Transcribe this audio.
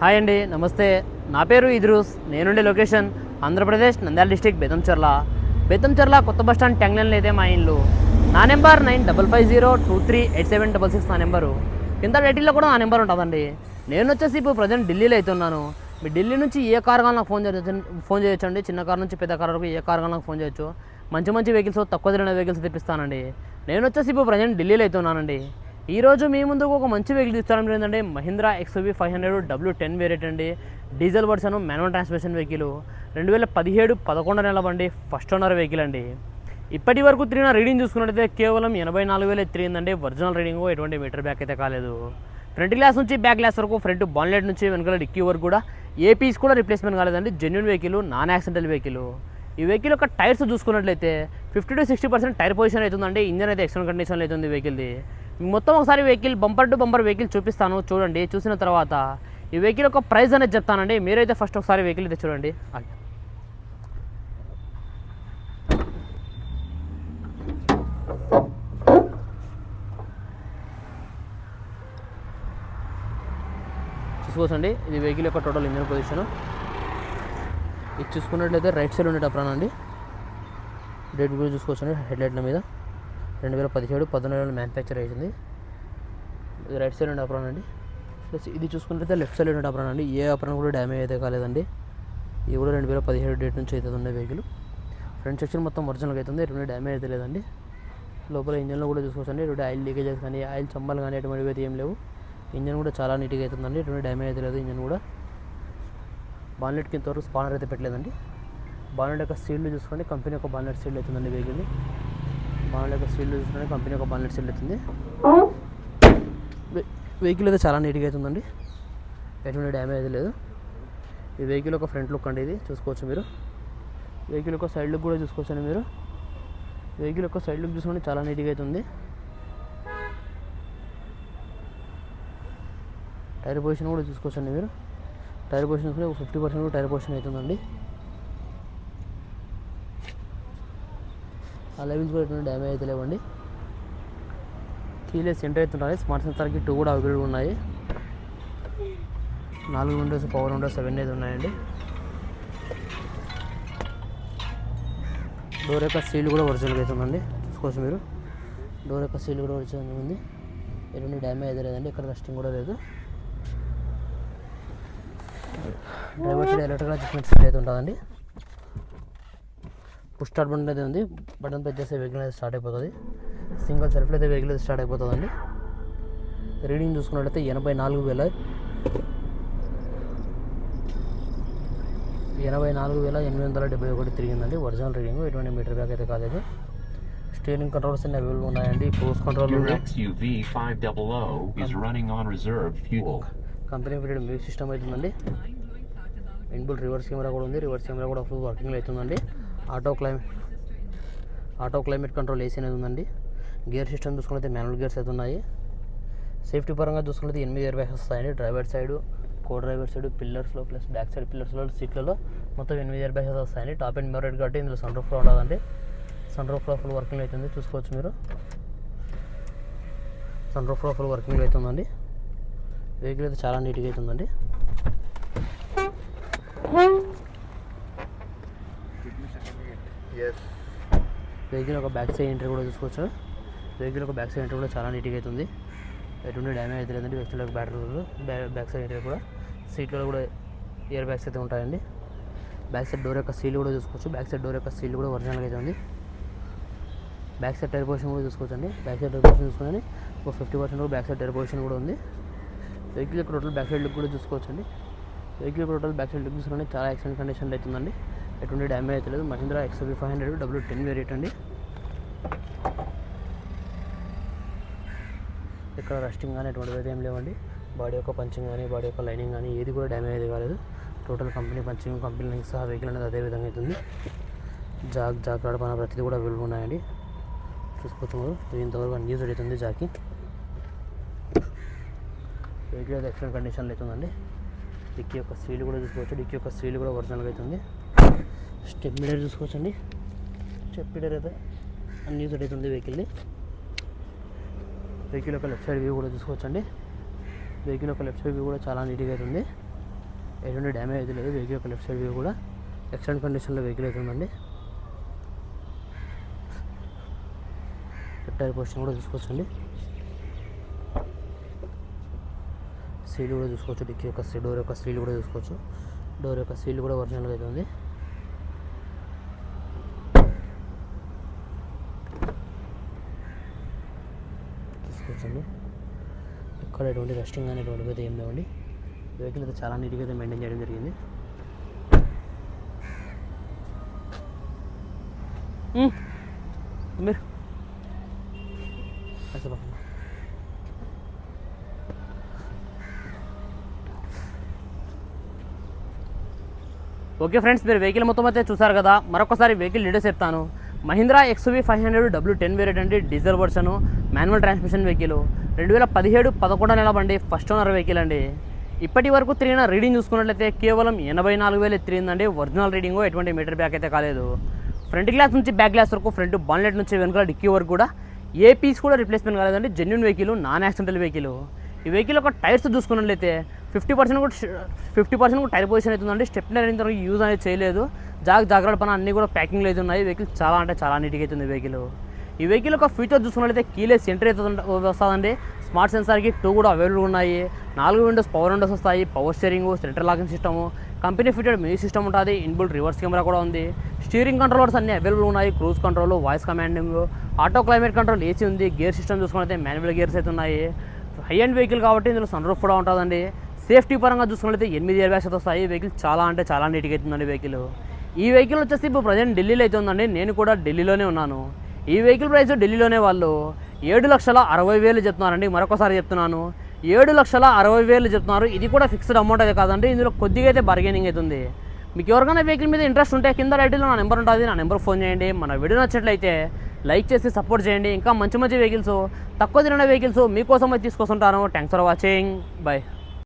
Hi అండి నమస్తే. నా పేరు ఇద్రూస్. నేనుండే లొకేషన్ ఆంధ్రప్రదేశ్ నంద్యాల డిస్టిక్ బెతంచర్ల బెతంచర్ల కొత్త బస్ స్టాండ్ ట్యాంగ్లైన్లో అయితే మా ఇల్లు. నా number nine double five zero two three eight seven double six నా నెంబరు. కింద డైటీలో కూడా నా నెంబర్ ఉంటుందండి. నేను వచ్చేసి ఇప్పుడు ప్రజెంట్ ఢిల్లీలో అయితే ఉన్నాను. మీ ఢిల్లీ నుంచి ఏ కార్ కావాలి నాకు ఫోన్ చేయొచ్చు ఫోన్ చేయొచ్చండి. చిన్న కార్ నుంచి పెద్ద కార్ వరకు ఏ కార్ కావాలి నాకు ఫోన్ చేయొచ్చు. మంచి మంచి వెహికల్స్ తక్కువ తిరిగిన వెహికల్స్ తెప్పిస్తానండి. నేను వచ్చేసి ఇప్పుడు ప్రజెంట్ ఢిల్లీలో అయితే ఉన్నానండి. ఈరోజు మీ ముందుకు ఒక మంచి వెహికల్ తీసుకురావడం ఏంటంటే Mahindra XUV five hundred W ten variant అండి. Diesel version manual transmission vehicle రెండు వేల పదిహేడు పదకొండు నెల బండి ఫస్ట్ ఓనర్ వెహికల్ అండి. ఇప్పటి వరకు తిరిగిన రీడింగ్ చూసుకున్నట్టయితే కేవలం ఎనభై నాలుగు వేలు తిరిగిందండి. ఒరిజినల్ రీడింగ్ ఎటువంటి మీటర్ బ్యాక్ అయితే కాలేదు. ఫ్రంట్ గ్లాస్ నుంచి బ్యాక్ గ్లాస్ వరకు ఫ్రంట్ బాన్లెట్ నుంచి వెనుకల డిక్కీ వరకు కూడా ఏ పీస్ కూడా రిప్లేస్మెంట్ కాలేదండి. Genuine vehicle non accidental vehicle ఈ వెహికల్ యొక్క టైర్స్ చూసుకున్నట్లయితే fifty to sixty percent tyre position అవుతుందండి ఇంజన్ అయితే ఎక్సలెంట్ కండిషన్లో అవుతుంది వెహికల్ది మొత్తం ఒకసారి vehicle bumper to bumper vehicle చూపిస్తాను చూడండి. చూసిన తర్వాత ఈ వెహికల్ యొక్క ప్రైస్ అనేది చెప్తానండి. మీరైతే ఫస్ట్ ఒకసారి వెహికల్ అయితే చూడండి. ఆగి. చూసుకోవచ్చండి. ఇది వెహికల్ యొక్క టోటల్ ఇంజన్ పొజిషన్. ఇది చూసుకున్నట్లయితే రైట్ సైడ్ ఉండేటప్పుడు అండి డేట్ కూడా చూసుకోవచ్చండి హెడ్లైట్ల మీద. రెండు వేల పదిహేడు పద్నాలుగులో మ్యానుఫ్యాక్చర్ అయింది ఇది రైట్ సైడ్ ఉండే అప్రాన్ అండి. ప్లస్ ఇది చూసుకుంటే లెఫ్ట్ సైడ్ ఉండే అప్రాన్ అండి. ఏ అప్రాన్ కూడా డ్యామేజ్ అయితే కాలేదండి. ఇది కూడా రెండు వేల పదిహేడు డేట్ నుంచి అయితే ఉండే వెహికల్ ఫ్రంట్ సెక్షన్ మొత్తం ఒరిజినల్గా అవుతుంది ఎటువంటి డ్యామేజ్ అయితే లేదండి. లోపల ఇంజన్లో కూడా చూసుకోవచ్చండి. ఎటువంటి ఆయిల్ లీకేజెస్ కానీ ఆయిల్ చంబాలు కానీ ఎటువంటివి అయితే ఏం లేవు. ఇంజన్ కూడా చాలా నీట్గా అవుతుందండి ఎటువంటి డ్యామేజ్ అయితే లేదు ఇంజన్ కూడా. బాన్లెట్కి ఇంతవరకు స్పానర్ అయితే పెట్టలేదండి. బాన్లెట్ యొక్క సీల్డ్ చూసుకోండి. కంపెనీ యొక్క బాన్లెట్ సీల్డ్ అవుతుందండి వెహికల్ బాన్లెట్ యొక్క సీల్డ్ చూసుకోండి కంపెనీ యొక్క బాన్లెట్ సీల్డ్ అవుతుంది వెహికల్ అయితే చాలా నీట్గా అవుతుందండి ఎటువంటి డ్యామేజ్ అయితే లేదు. ఈ వెహికల్ యొక్క ఫ్రంట్ లుక్ అండి ఇది. చూసుకోవచ్చు మీరు. వెహికల్ యొక్క సైడ్ లుక్ కూడా చూసుకోవచ్చండి మీరు. వెహికల్ యొక్క సైడ్ లుక్ చూసుకోండి చాలా నీట్గా అవుతుంది టైర్ పొజిషన్ కూడా చూసుకోవచ్చండి మీరు. టైర్ పొజిషన్ చూసుకుంటే ఒక ఫిఫ్టీ పర్సెంట్ టైర్ పొజిషన్ అవుతుందండి ఆ లెవెల్స్ కూడా ఎటువంటి డ్యామేజ్ అయితే లేవండి. కీలెస్ ఎంటర్ అవుతుంటాయి స్మార్ట్ సెన్సార్కి టూ కూడా అవైలబుల్ ఉన్నాయి. నాలుగు విండోస్ పవర్ విండోస్ సెవెన్ అయితే ఉన్నాయండి. డోర్ యొక్క సీల్ కూడా ఒరిజినల్గా అవుతుందండి చూసుకోవచ్చు మీరు. డోర్ యొక్క సీల్ కూడా ఒరిజినల్ ఉంది. ఎటువంటి డ్యామేజ్ అయితే లేదండి. ఇక్కడ రస్టింగ్ కూడా లేదు. డ్రైవర్ సైడ్ ఎలక్ట్రికల్ అడ్జస్ట్మెంట్ అయితే ఉంటుందండి పుష్ స్టార్ట్ బటన్ అయితే ఉంది. బటన్ ప్రెస్ చేస్తే వెహికల్ అయితే స్టార్ట్ అయిపోతుంది. సింగిల్ సెల్ఫ్లో అయితే వెహికల్ అయితే స్టార్ట్ అయిపోతుందండి. రీడింగ్ చూసుకున్నట్లయితే ఎనభై నాలుగు వేల ఎనభై నాలుగు వేల ఎనిమిది వందల డెబ్బై ఒకటి తిరిగిందండి. ఒరిజినల్ రీడింగ్ ఎటువంటి మీటర్ బ్యాక్ అయితే కాలేదు. స్టీరింగ్ కంట్రోల్స్ అన్ని అవైలబుల్ ఉన్నాయండి. క్రూజ్ కంట్రోల్ Your ఉంది XUV 500 is running on reserve fuel. Company fitted music system అవుతుందండి. ఇన్బుల్ రివర్స్ కెమెరా కూడా ఉంది. రివర్స్ కెమెరా కూడా ఫుల్ వర్కింగ్ అవుతుందండి. Auto climate auto climate control AC అనేది ఉందండి. గేర్ సిస్టమ్ చూసుకుంటే మాన్యువల్ గేర్స్ అయితే ఉన్నాయి. సేఫ్టీ పరంగా చూసుకుంటే ఎనిమిది ఇయర్ బ్యాగ్స్ వస్తాయండి. Driver side co driver side పిల్లర్స్లో plus back side పిల్లర్స్లో సీట్లలో మొత్తం ఎనిమిది ఇయర్ బ్యాగ్స్ వస్తాయండి. టాప్ అండ్ మెరైట్ కాబట్టి ఇందులో సన్ రూఫ్లో ఉండదండి సన్ రూఫ్లో ఫుల్ వర్కింగ్ అవుతుంది చూసుకోవచ్చు మీరు. సన్ రూఫ్లో ఫుల్ వర్కింగ్ అవుతుందండి వెహికల్ అయితే చాలా నీట్గా అవుతుందండి వెహికల్ ఒక బ్యాక్ సైడ్ ఎంట్రీ కూడా చూసుకోవచ్చు. వెహికల్ ఒక బ్యాక్ సైడ్ ఎంట్రీ కూడా చాలా నీట్గా అవుతుంది ఎటువంటి డ్యామేజ్ అయితే లేదండి. వెహికల్ యొక్క బ్యాటరీ బ్యాక్ సైడ్ ఎంట్రీ కూడా. సీట్లో కూడా ఇయర్ బ్యాగ్స్ అయితే ఉంటాయండి. బ్యాక్ సైడ్ డోర్ యొక్క సీల్ కూడా చూసుకోవచ్చు. బ్యాక్ సైడ్ డోర్ యొక్క సీల్ కూడా ఒరిజినల్గా అయితే ఉంది. బ్యాక్ సైడ్ టైర్ పొజిషన్ కూడా చూసుకోవచ్చండి. బ్యాక్ సైడ్ టైర్ పొజిషన్ చూసుకొని ఒక fifty percent back side tyre position కూడా ఉంది. వెహికల్ యొక్క టోటల్ బ్యాక్ సైడ్ లుక్ కూడా చూసుకోవచ్చండి. Vehicle total back side look చూసుకుంటే చాలా ఎక్సలెంట్ కండిషన్లో అవుతుందండి ఎటువంటి డ్యామేజ్ అయితే లేదు. Mahindra XUV five hundred W ten variant అండి. ఇక్కడ రస్టింగ్ కానీ ఎటువంటి అయితే ఏం లేవండి. బాడీ యొక్క పంచింగ్ కానీ బాడీ యొక్క లైనింగ్ కానీ ఏది కూడా డ్యామేజ్ అయితే కాలేదు. Total company punching company link సహా వెహికల్ అనేది అదే విధంగా అవుతుంది. జాక్ జాక్ నడపన ప్రతిదీ కూడా అవైలబుల్ ఉన్నాయండి. చూసుకుంటున్నారు ఇది ఇంతవరకు అన్యూజ్ అవుతుంది జాకి. వెహికల్ అయితే ఎక్సలెంట్ కండిషన్లో అవుతుందండి. డిక్కీ యొక్క సీల్ కూడా చూసుకోవచ్చు. డిక్కీ యొక్క సీల్ కూడా ఒరిజినల్గా అవుతుంది. స్టెప్ మీడర్ చూసుకోవచ్చండి. స్టెప్ మిడర్ అయితే అన్ని అన్యూజ్ అవుతుంది వెహికల్ని వెహికల్ యొక్క లెఫ్ట్ సైడ్ వ్యూ కూడా చూసుకోవచ్చండి. వెహికల్ యొక్క లెఫ్ట్ సైడ్ వ్యూ కూడా చాలా నీట్గా అవుతుంది ఎటువంటి డ్యామేజ్ అయితే లేదు. వెహికల్ యొక్క లెఫ్ట్ సైడ్ వ్యూ కూడా ఎక్సలెంట్ కండిషన్లో వెహికల్ అయితే ఉందండి. టైర్ పొజిషన్ కూడా చూసుకోవచ్చండి. సీల్ కూడా చూసుకోవచ్చు. డిక్కీ యొక్క సీ- డోర్ యొక్క సీల్ కూడా చూసుకోవచ్చు. డోర్ యొక్క సీల్ కూడా ఒరిజినల్గా అయితే చూసుకోవచ్చండి ఇక్కడ ఎటువంటి రెస్టింగ్ అనేటువంటివి అయితే ఏం లేవండి. వెహికల్ అయితే చాలా నీట్గా అయితే మెయింటైన్ చేయడం జరిగింది. మీరు. అసలు పక్కన. ఓకే ఫ్రెండ్స్ మీరు వెహికల్ మొత్తం అయితే చూసారు కదా. మరొకసారి వెహికల్ డీటెయిల్స్ చెప్తాను. Mahindra XUV five hundred W ten variant అండి diesel version manual transmission vehicle రెండు వేల పదిహేడు పదకొండో నెల బండి ఫస్ట్ ఓనర్ వెహికల్ అండి. ఇప్పటి వరకు తిరిగిన రీడింగ్ చూసుకున్నట్లయితే కేవలం ఎనభై నాలుగు వేలు తిరిగిందండి ఒరిజినల్ రీడింగ్ ఎటువంటి మీటర్ బ్యాక్ అయితే కాలేదు. ఫ్రంట్ గ్లాస్ నుంచి బ్యాక్ గ్లాస్ వరకు ఫ్రంట్ బాన్లెట్ నుంచి వెనుక డిక్కీ వరకు కూడా. ఏ పీస్ కూడా రిప్లేస్మెంట్ కాలేదండి. Genuine vehicle non accidental vehicle ఈ వెహికల్ ఒక టైర్స్ చూసుకున్నట్లయితే ఫిఫ్టీ పర్సెంట్ కూడా ఫిఫ్టీ పర్సెంట్ కూడా టైర్ పొజిషన్ అవుతుందండి. స్టెప్నర్ అయిన తర్వాత యూజ్ అనేది చేయలేదు. జాగ్ జాగ్రత్త పని అన్నీ కూడా ప్యాకింగ్లో అయితే ఉన్నాయి. వెహికల్ చాలా అంటే చాలా నీట్గా అవుతుంది వెహికల్ ఈ వెహికల్ యొక్క ఫీచర్ చూసుకున్నట్లయితే కీలెస్ ఎంట్రీ అయితే వస్తుందండి. స్మార్ట్ సెన్సార్కి టూ కూడా అవైలబుల్ ఉన్నాయి. నాలుగు విండోస్ పవర్ విండోస్ వస్తాయి. Power steering central locking system company fitted music system ఉంటుంది. ఇన్బుల్ రివర్స్ కెమెరా కూడా ఉంది. స్టీరింగ్ కంట్రోలర్స్ అన్ని అవైలబుల్ ఉన్నాయి. Cruise control voice commanding auto climate control AC ఉంది. గేర్ సిస్టమ్ చూసుకున్నట్లయితే మాన్యువల్ గేర్స్ అయితే ఉన్నాయి. హై అండ్ వెహికల్ కాబట్టి ఇందులో సన్ రూఫ్ కూడా ఉంటుందండి. సేఫ్టీ పరంగా చూసుకున్నట్లయితే ఎనిమిది ఇయర్ బ్యాగ్స్ వస్తాయి. వెహికల్ చాలా అంటే చాలా నీట్గా అవుతుందండి వెహికల్ ఈ వెహికల్ వచ్చేసి ఇప్పుడు ప్రజెంట్ ఢిల్లీలో అయితే ఉందండి. నేను కూడా ఢిల్లీలోనే ఉన్నాను. ఈ వెహికల్ ప్రైస్ ఢిల్లీలోనే వాళ్ళు ఏడు లక్షల అరవై వేలు చెప్తున్నారండి. మరొకసారి చెప్తున్నాను. ఏడు లక్షల అరవై వేలు చెప్తున్నారు. ఇది కూడా ఫిక్స్డ్ అమౌంట్ అయితే కాదండి. ఇందులో కొద్దిగా అయితే బార్గెనింగ్ అవుతుంది మీకు ఎవరికైనా వెహికల్ మీద ఇంట్రెస్ట్ ఉంటే కింద రైట్లో నా నెంబర్ ఉంటుంది. నా నెంబర్ ఫోన్ చేయండి. మన వీడియో నచ్చినట్లయితే లైక్ చేసి సపోర్ట్ చేయండి. ఇంకా మంచి మంచి వెహికల్స్ తక్కువ తిరిగిన వెహికల్స్ మీకోసం అయితే తీసుకొస్తుంటాను. Thanks for watching bye